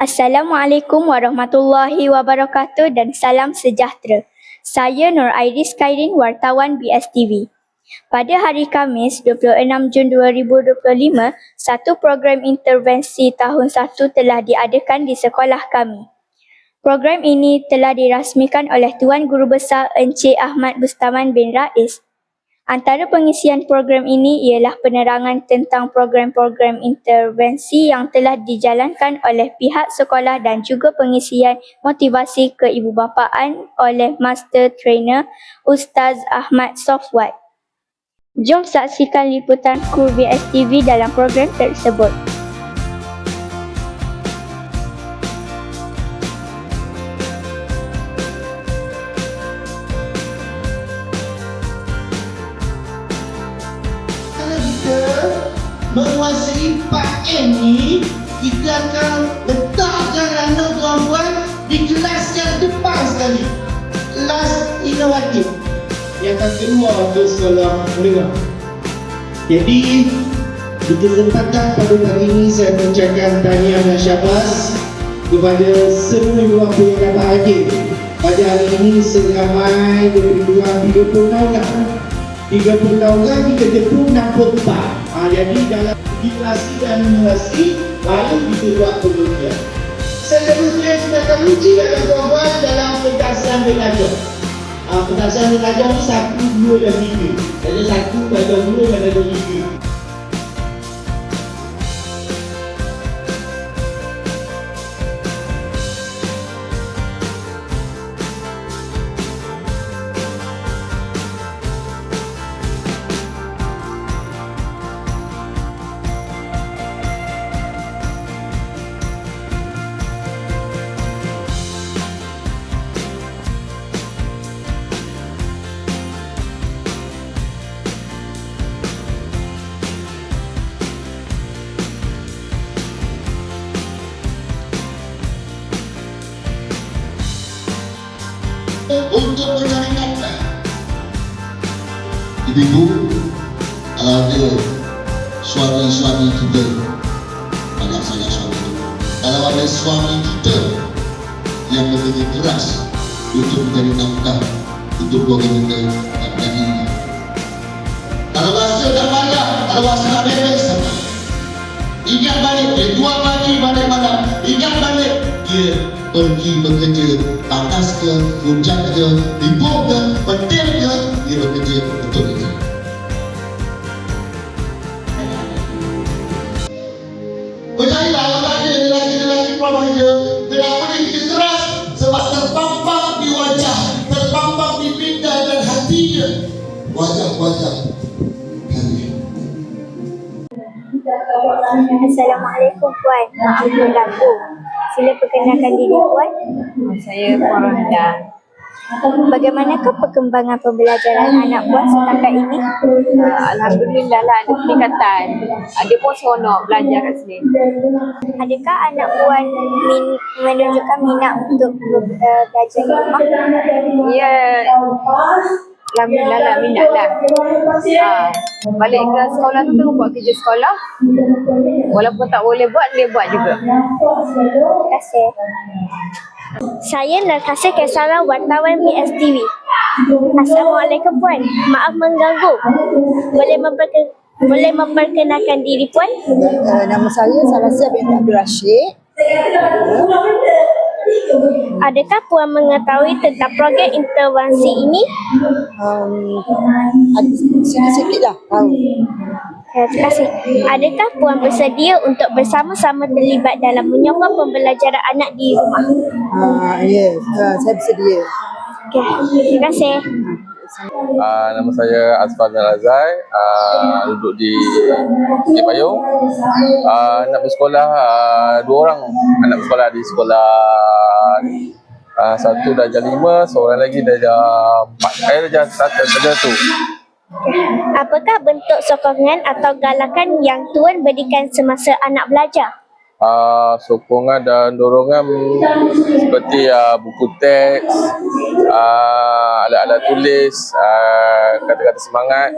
Assalamualaikum warahmatullahi wabarakatuh dan salam sejahtera. Saya Nur Iris Kairin, wartawan BSTV. Pada hari Khamis, 26 Jun 2025, satu program intervensi tahun 1 telah diadakan di sekolah kami. Program ini telah dirasmikan oleh Tuan Guru Besar Encik Ahmad Bustaman bin Rais. Antara pengisian program ini ialah penerangan tentang program-program intervensi yang telah dijalankan oleh pihak sekolah dan juga pengisian motivasi keibubapaan oleh Master Trainer Ustaz Ahmad Sofwat. Jom saksikan liputan kru BSTV dalam program tersebut. Menguasai 4M ni, kita akan letakkan anak tuan-tuan di kelas yang depan sekali. Kelas inovatif. Yang akan keluar ke sekolah menengah. Jadi, di kesempatan pada hari ini saya mengucapkan tahniah dan syabas kepada semua ibu bapa yang dapat hadir pada hari ini seramai kurang 30 tahun lah 30 tahun lagi ke depan 64 ha, Jadi dalam generasi dan generasi Baru kita buat penelitian Seterusnya kita akan uji dalam tuan dalam pentasan belajar. Ha, Pentasan belajar ni satu, dua dan tiga. Jadi satu, ada dua dan ada tiga untuk nafkah. Ibu-ibu ada suami-suami kita banyak sangat suami. Kalau ada suami kita yang bekerja keras untuk mencari nafkah untuk keluarga kita dan diri kita. Kalau rasa tak banyak, kalau rasa tak beres, ingat balik, dia jual pagi balik malam, ingat balik, dia pergi bekerja panas ke, hujan ke, libur ke, petir ke, dia bekerja untuk kita. Percayalah tak ada lelaki-lelaki keluar dia, dia boleh kerja keras sebab terpampang di wajah, terpampang di minda dan hati dia. Wajah-wajah. Assalamualaikum Puan. Maaf mengganggu. Sila perkenalkan diri Puan. Saya Puan Rohda. Bagaimanakah perkembangan pembelajaran anak Puan setakat ini? Uh, Alhamdulillah lah ada peningkatan. Uh, dia pun seronok belajar kat sini. Adakah anak Puan min, menunjukkan minat untuk uh, belajar di rumah? Ya, Alhamdulillah lah minat lah. Uh, balik ke sekolah tu buat kerja sekolah. Walaupun tak boleh buat, dia buat juga. Terima kasih. Saya Narkasa Kesara, wartawan BSTV. Assalamualaikum Puan. Maaf mengganggu. Boleh memperke boleh memperkenalkan diri Puan? Uh, nama saya Salazia binti Abdul Rashid. Adakah Puan mengetahui tentang program intervensi ini? Um, ada sikit-sikit lah tahu. Ya, Terima kasih. Adakah Puan bersedia untuk bersama-sama terlibat dalam menyokong pembelajaran anak di rumah? Uh, ya, yeah, uh, saya bersedia. Okay. Terima kasih. Uh, nama saya Asfar bin Azai, uh, duduk di Bukit Payung. Uh, nak bersekolah, uh, dua orang anak bersekolah di sekolah uh, satu darjah lima, seorang lagi darjah empat. Eh, darjah satu, darjah tu. Apakah bentuk sokongan atau galakan yang Tuan berikan semasa anak belajar? Uh, sokongan dan dorongan seperti uh, buku teks, uh, alat-alat tulis, uh, kata-kata semangat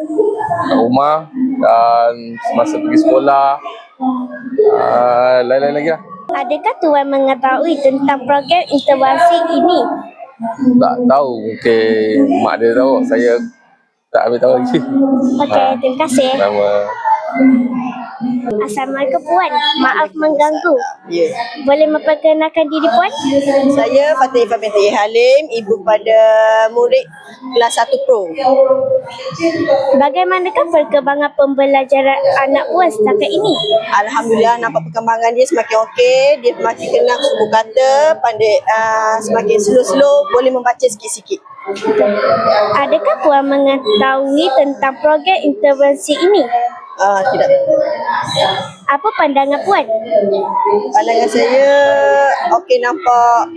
kat rumah dan semasa pergi sekolah, uh, lain-lain lagi lah. Adakah Tuan mengetahui tentang program intervensi ini? Tak tahu mungkin mak dia tahu. Saya tak ambil tahu lagi. Okey, terima kasih. Nama Assalamualaikum Puan. Maaf mengganggu. Ya. Boleh memperkenalkan diri Puan? Saya Fatih binti Halim, ibu pada murid kelas 1 Pro. Bagaimanakah perkembangan pembelajaran anak Puan setakat ini? Alhamdulillah nampak perkembangan dia semakin okey, dia semakin kenal suku kata, pandai uh, semakin slow-slow boleh membaca sikit-sikit. Adakah Puan mengetahui tentang program intervensi ini? Uh, tidak. Apa pandangan Puan? Pandangan saya okey nampak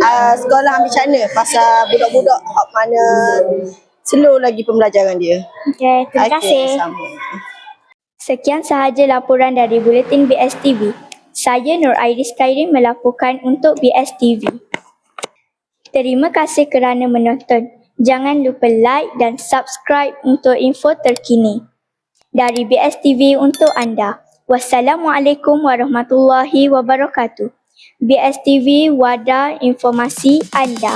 uh, sekolah ambil cara pasal budak-budak hak mana slow lagi pembelajaran dia. Okey, terima kasih. sama. Sekian sahaja laporan dari Buletin BSTV. Saya Nur Iris Khairin melaporkan untuk BSTV. Terima kasih kerana menonton. Jangan lupa like dan subscribe untuk info terkini. Dari BSTV untuk anda. Wassalamualaikum warahmatullahi wabarakatuh. BSTV Wadah Informasi Anda.